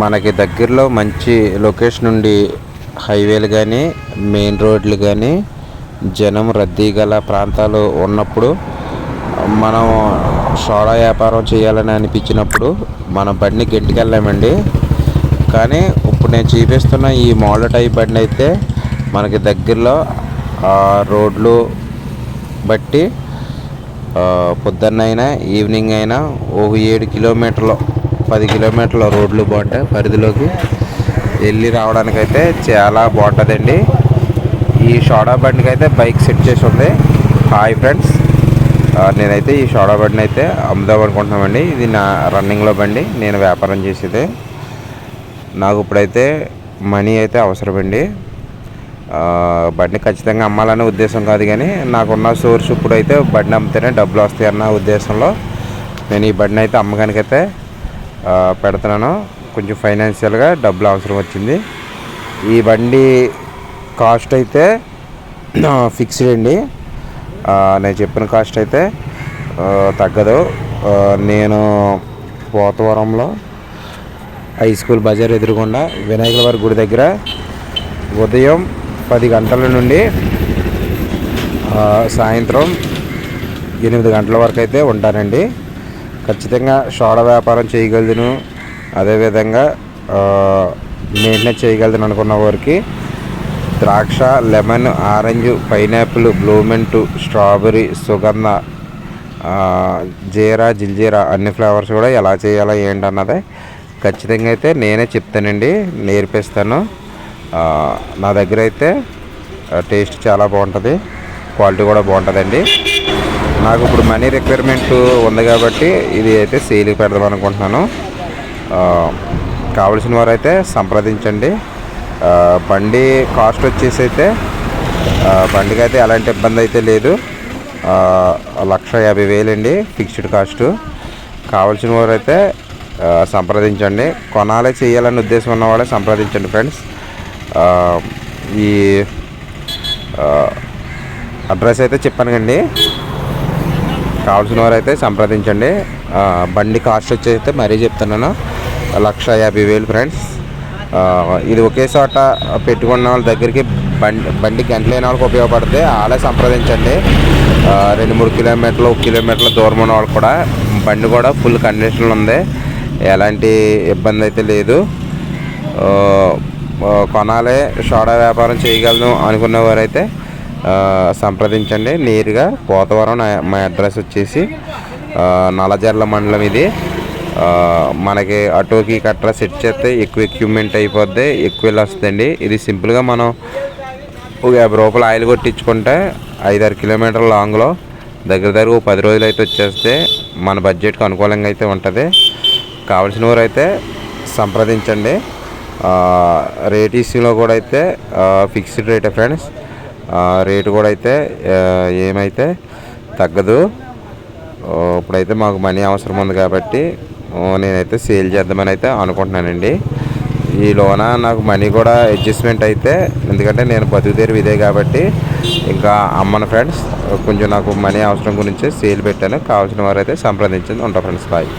మనకి దగ్గరలో మంచి లొకేషన్ నుండి హైవేలు కానీ మెయిన్ రోడ్లు కానీ జనం రద్దీ గల ప్రాంతాలు ఉన్నప్పుడు మనం సోడా వ్యాపారం చేయాలని అనిపించినప్పుడు మన బండి గెంటికెళ్ళామండి. కానీ ఇప్పుడు నేను చూపిస్తున్న ఈ మోడల్ టైప్ బండి అయితే మనకి దగ్గరలో రోడ్లు బట్టి పొద్దున్నైనా ఈవినింగ్ అయినా ఓ ఏడు కిలోమీటర్లు పది కిలోమీటర్ల రోడ్లు బాగుంటాయి పరిధిలోకి వెళ్ళి రావడానికైతే చాలా బాగుంటుందండి. ఈ షోడా బండికి అయితే బైక్ సెట్ చేసి ఉంది. హాయ్ ఫ్రెండ్స్ నేనైతే ఈ షోడా బండిని అయితే అమ్ముదాం అనుకుంటున్నామండి. ఇది నా రన్నింగ్లో బండి. నేను వ్యాపారం చేసేది. నాకు ఇప్పుడైతే మనీ అయితే అవసరమండి. బండి ఖచ్చితంగా అమ్మాలనే ఉద్దేశం కాదు కానీ నాకున్న సోర్స్ ఇప్పుడైతే బండి అమ్మితేనే డబ్బులు వస్తాయి అన్న ఉద్దేశంలో నేను ఈ బండిని అయితే అమ్మకానికైతే పెడుతున్నాను కొంచెం ఫైనాన్షియల్గా డబ్బులు అవసరం వచ్చింది. ఈ బండి కాస్ట్ అయితే ఫిక్స్డ్ అండి. నేను చెప్పిన కాస్ట్ అయితే తగ్గదు. నేను పోతవరంలో హై స్కూల్ బజార్ ఎదురుగుండా వినాయకుల వారి గుడి దగ్గర ఉదయం పది గంటల నుండి సాయంత్రం ఎనిమిది గంటల వరకు అయితే ఉంటానండి. ఖచ్చితంగా షోడ వ్యాపారం చేయగలదును అదేవిధంగా మెయింటెనెన్స్ చేయగలదని అనుకున్న వారికి ద్రాక్ష లెమన్ ఆరెంజ్ పైనాపిల్ బ్లూమెంట్ స్ట్రాబెరీ సుగంధ జీరా జిల్జీరా అన్ని ఫ్లేవర్స్ కూడా ఎలా చేయాలో ఏంటన్నది ఖచ్చితంగా అయితే నేనే చెప్తానండి. నేర్పిస్తాను. నా దగ్గర అయితే టేస్ట్ చాలా బాగుంటుంది. క్వాలిటీ కూడా బాగుంటుందండి. నాకు ఇప్పుడు మనీ రిక్వైర్మెంట్ ఉంది కాబట్టి ఇది అయితే సేల్కి పెడదాం అనుకుంటున్నాను. కావలసిన వారు అయితే సంప్రదించండి బండి కాస్ట్ వచ్చేసి అయితే బండికి అయితే ఎలాంటి ఇబ్బంది అయితే లేదు. లక్ష యాభై వేలండి ఫిక్స్డ్ కాస్ట్. కావాల్సిన వారు అయితే సంప్రదించండి. కొనాలి చేయాలని ఉద్దేశం ఉన్న వాళ్ళే సంప్రదించండి ఫ్రెండ్స్. ఈ అడ్రస్ అయితే చెప్పాను కండి కావాల్సిన వారు అయితే సంప్రదించండి బండి కాస్ట్ వచ్చేస్తే మరీ చెప్తున్నాను. లక్ష యాభై వేలు ఫ్రెండ్స్. ఇది ఒకే చోట పెట్టుకున్న వాళ్ళ దగ్గరికి బండి బండి గంటలైన వాళ్ళకి ఉపయోగపడితే వాళ్ళే సంప్రదించండి. రెండు మూడు కిలోమీటర్లు ఒక కిలోమీటర్ల దూరం ఉన్న వాళ్ళకి కూడా బండి కూడా ఫుల్ కండిషన్లో ఉంది. ఎలాంటి ఇబ్బంది అయితే లేదు. కొనాలి సోడా వ్యాపారం చేయగలను అనుకున్న వారైతే సంప్రదించండి. నేరుగా పోతవరం మా అడ్రస్ వచ్చేసి నలజర్ల నల్లజర్ల మండలం ఇది. మనకి ఆటోకి కట్రా సెట్ చేస్తే ఎక్కువ ఎక్విప్మెంట్ అయిపోద్ది ఎక్కువ వెళ్ళి వస్తుందండి. ఇది సింపుల్గా మనం ఒక యాభై రూపాయలు ఆయిల్ కొట్టించుకుంటే ఐదారు కిలోమీటర్ల లాంగ్లో దగ్గర దగ్గర ఓ పది రోజులు అయితే వచ్చేస్తే మన బడ్జెట్కి అనుకూలంగా అయితే ఉంటుంది. కావలసిన వారు అయితే సంప్రదించండి. రేట్ ఇష్యూలో కూడా అయితే ఫిక్స్డ్ రేటే ఫ్రెండ్స్ రేటు కూడా అయితే ఏమైతే తగ్గదు. ఇప్పుడైతే మాకు మనీ అవసరం ఉంది కాబట్టి నేనైతే సేల్ చేద్దామని అయితే అనుకుంటున్నానండి. ఈ లోన నాకు మనీ కూడా అడ్జస్ట్మెంట్ అయితే ఎందుకంటే నేను బతుకుదేరు ఇదే కాబట్టి ఇంకా అమ్మను ఫ్రెండ్స్ కొంచెం నాకు మనీ అవసరం గురించి సేల్ పెట్టాను. కావాల్సిన వారైతే సంప్రదించింది ఉంటా ఫ్రెండ్స్ బాయ్.